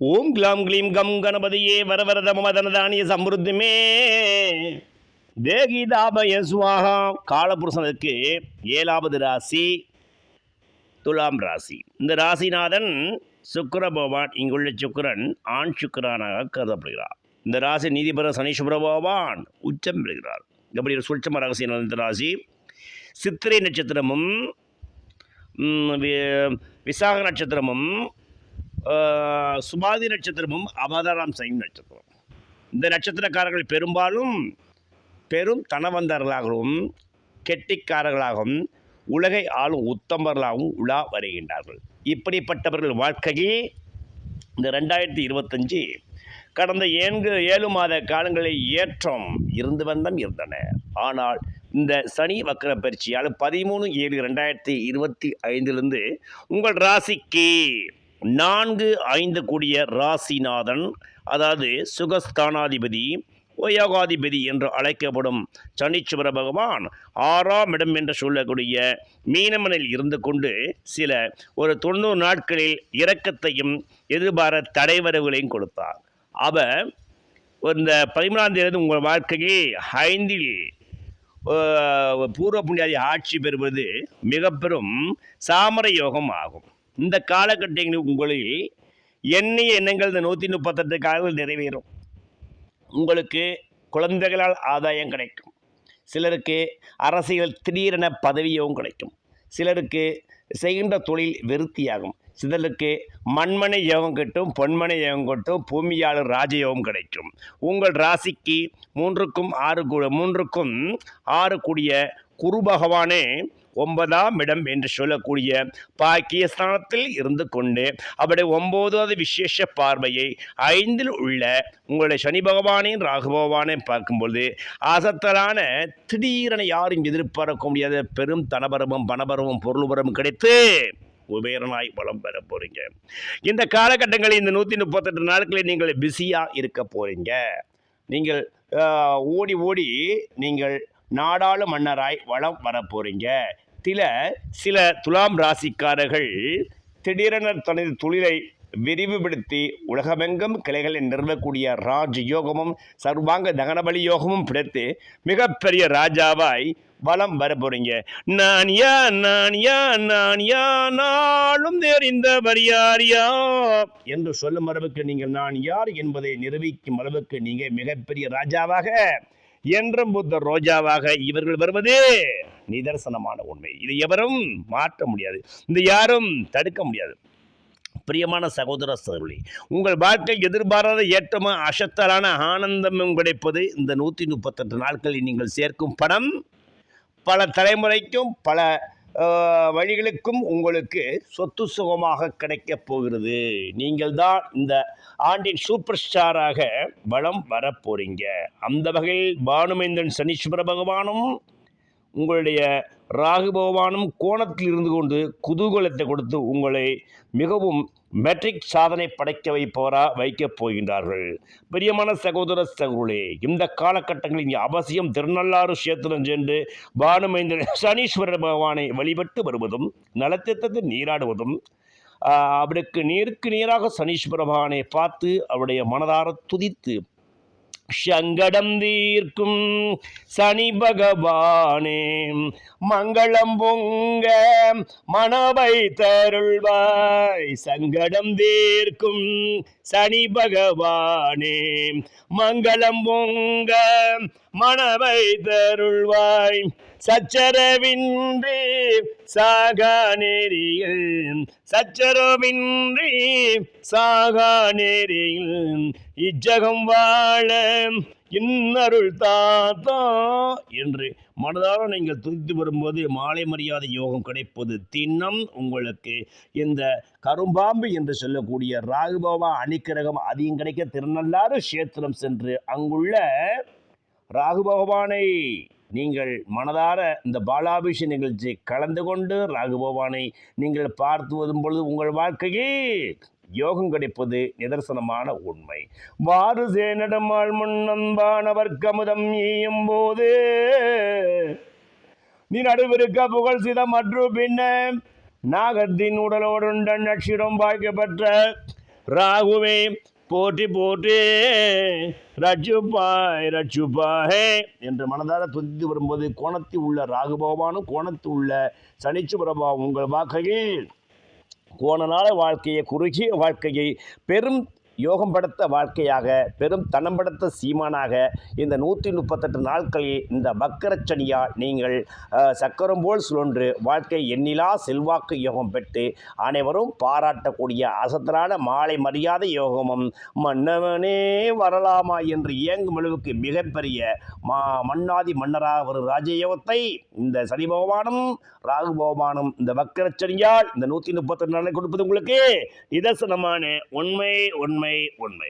ஓம் glam Kleem come கணபதியே வரவரத மமதனதானிய சம்ருத்திமே தேகிதாபய சுவாகா காலபுருஷனுக்கு ஏழாவது ராசி துலாம் ராசி. இந்த ராசிநாதன் சுக்கர பகவான் இங்குள்ள சுக்கிரன் ஆண் சுக்கரானாக கருதப்படுகிறார். இந்த ராசி நீதிபர சனீஸ்வர பகவான் உச்சம் பெறுகிறார். எப்படி ஒரு சுட்சம ரகசியம் இந்த ராசி. சித்திரை நட்சத்திரமும் விசாக நட்சத்திரமும் சுபாதி நட்சத்திரமும் அவதாரம் செய்யும் நட்சத்திரம். இந்த நட்சத்திரக்காரர்கள் பெரும்பாலும் பெரும் தனவந்தர்களாகவும் கெட்டிக்காரர்களாகவும் உலகை ஆளும் உத்தமர்களாகவும் உலா வருகின்றார்கள். இப்படிப்பட்டவர்கள் வாழ்க்கையே இந்த ரெண்டாயிரத்தி இருபத்தஞ்சி கடந்த ஏழு ஏழு மாத காலங்களில் ஏற்றம் இருந்து வந்தம் இருந்தன. ஆனால் இந்த சனி வக்கர பயிற்சியால் பதிமூணு ஏழு ரெண்டாயிரத்தி இருபத்தி ஐந்திலிருந்து உங்கள் ராசிக்கு நான்கு ஐந்து கூடிய ராசிநாதன் அதாவது சுகஸ்தானாதிபதி ஓயோகாதிபதி என்று அழைக்கப்படும் சனீஸ்வர பகவான் ஆறாம் இடம் என்று சொல்லக்கூடிய மீனமனில் இருந்து கொண்டு சில ஒரு தொண்ணூறு நாட்களில் இரக்கத்தையும் எதிர்பார தடைவரவுகளையும் கொடுத்தார் அவர் இந்த பதிமூணாம் தேதி உங்கள் வாழ்க்கையில் ஐந்தில் பூர்வ புண்ணியாதி ஆட்சி பெறுவது மிக பெரும் சாமர யோகம் ஆகும் இந்த காலகட்டங்களில் உங்களில் எண்ணிய எண்ணங்கள் இந்த நூற்றி முப்பத்தெட்டு காலங்கள் நிறைவேறும். உங்களுக்கு குழந்தைகளால் ஆதாயம் கிடைக்கும். சிலருக்கு அரசியல் திடீரென பதவியும் கிடைக்கும். சிலருக்கு செய்கின்ற தொழில் விருத்தியாகும். சிதலுக்கு மண்மனை யோகம் கிட்டும் பொன்மனை யோகம் கிட்டும் பூமியாளர் ராஜயோகம் கிடைக்கும். உங்கள் ராசிக்கு மூன்றுக்கும் ஆறு கூ- மூன்றுக்கும் ஆறு கூடிய குரு பகவானே ஒன்பதாம் இடம் என்று சொல்லக்கூடிய பாக்கியஸ்தானத்தில் இருந்து கொண்டு அவருடைய ஒன்பதாவது விசேஷ பார்வையை ஐந்தில் உள்ள உங்களுடைய சனி பகவானையும் ராகு பகவானையும் பார்க்கும்பொழுது அசத்தலான திடீரென யாரும் எதிர்பார்க்க முடியாத பெரும் தனபரமும் பணபரமும் பொருள்பரமும் கிடைத்து குபேரனாய் வளம் பெற போகிறீங்க இந்த காலகட்டங்களில் இந்த நூற்றி முப்பத்தெட்டு நாட்களில் நீங்கள் பிஸியாக இருக்க போகிறீங்க நீங்கள் ஓடி ஓடி நீங்கள் நாடாளு மன்னராய் வளம் வர போகிறீங்க சில சில துலாம் ராசிக்காரர்கள் திடீரென தனது தொழிலை விரிவுபடுத்தி உலகமெங்கும் கிளைகளை நிறுவக்கூடிய ராஜ் யோகமும் சர்வாங்க தகனபலி யோகமும் பிடித்து மிகப்பெரிய ராஜாவாய் வலம் வர போறீங்க. நான் யா நான் யா நான் யா நாளும் தெரிந்தவர் யார் யா? என்று சொல்லும் அளவுக்கு நீங்கள் நான் யார் என்பதை நிரூபிக்கும் அளவுக்கு நீங்கள் மிகப்பெரிய ராஜாவாக என்றும் புத்த ரோஜாவாக இவர்கள் வருவது நிதர்சனமான உண்மை. இது எவரும் மாற்ற முடியாது. இந்த யாரும் தடுக்க முடியாது. பிரியமான சகோதர சகோதரி உங்கள் வாழ்க்கை எதிர்பாராத ஏற்றமும் அசத்தலான ஆனந்தமும் கிடைப்பது இந்த நூற்றி முப்பத்தெட்டு நாட்களில் நீங்கள் சேர்க்கும் பணம். பல தலைமுறைக்கும் பல வழிகளுக்கும் உங்களுக்கு சொத்து சுகமாக கிடைக்கப் போகிறது. நீங்கள் தான் இந்த ஆண்டின் சூப்பர் ஸ்டாராக வளம் வரப்போறீங்க அந்த வகையில் பானுமைந்தன் சனீஸ்வர பகவானும் உங்களுடைய ராகு பகவானும் கோணத்தில் இருந்து கொண்டு குதூகலத்தை கொடுத்து உங்களை மிகவும் மெட்ரிக் சாதனை படைக்க வைப்பவரா வைக்கப் போகின்றார்கள். பிரியமான சகோதர சகோதரே இந்த காலகட்டங்களில் இங்கே அவசியம் திருநள்ளாறு கஷேத்திரம் சென்று பானுமைந்த சனீஸ்வரர் பகவானை வழிபட்டு வருவதும் நலத்திட்டத்தை நீராடுவதும் அவருக்கு நீருக்கு நீராக சனீஸ்வர பகவானை பார்த்து அவருடைய மனதார துதித்து சங்கடம் தீர்க்கும் சனி பகவானே மங்களம் பொங்க மனவை தருள்வாய். சங்கடம் தீர்க்கும் சனி பகவானே மங்களம் பொங்க மனவை தருள்வாய். சச்சரவின்றி சாகா நெறியில் சச்சரவின்றி சாகா நெறியில் இச்சகம் வாழ இன்னருள் தாத்தா என்று மனதார நீங்கள் துதித்து வரும்போது மாலை மரியாதை யோகம் கிடைப்பது தின்னம் உங்களுக்கு இந்த கரும்பாம்பு என்று சொல்லக்கூடிய ராகுபாவா அணிக்கிரகம் அதிகம் கிடைக்க திருநள்ளாறு கஷேத்திரம் சென்று அங்குள்ள ராகு பகவானை நீங்கள் மனதார இந்த பாலாபிஷ நிகழ்ச்சி கலந்து கொண்டு ராகுபவானை நீங்கள் பார்த்து வரும் பொழுது உங்கள் வாழ்க்கையே யோகம் கிடைப்பது நிதர்சனமான உண்மை. வாறு சேனடமாள் முன்னம்பானவர் கமுதம் ஈயும் போது நீ நடுவிருக்க புகழ் சிதம் மற்றும் பின்ன நாகத்தின் உடலோடுண்ட நட்சிடம் பாய்க்கப்பட்ட ராகுவே போற்றி போற்றி. ரஜுபாய் ரஜுபாய். என்று மனதார துதித்து வரும்போது கோணத்தில் உள்ள ராகு பகவானும் கோணத்தில் உள்ள சனிச்சுபரபாவும் உங்கள் வாக்கையில் கோணனால வாழ்க்கையை குறுகிய வாழ்க்கையை பெரும் யோகம் படுத்த வாழ்க்கையாக பெரும் தனம் படுத்த சீமானாக இந்த நூற்றி முப்பத்தெட்டு நாட்களில் இந்த வக்கரச்சனியால் நீங்கள் சக்கரம் போல் சுழன்று வாழ்க்கை எண்ணிலா செல்வாக்கு யோகம் பெற்று அனைவரும் பாராட்டக்கூடிய அசத்தலான மாலை மரியாதை யோகமும் மன்னவனே வரலாமா என்று இயங்கும் அளவுக்கு மிகப்பெரிய மா மன்னாதி மன்னராக ஒரு ராஜயோகத்தை இந்த சனி பகவானும் ராகு பகவானும் இந்த வக்கரச்சனியால் இந்த நூற்றி முப்பத்தெட்டு நாளை கொடுப்பது உங்களுக்கு நிதர்சனமான உண்மை உண்மை உண்மை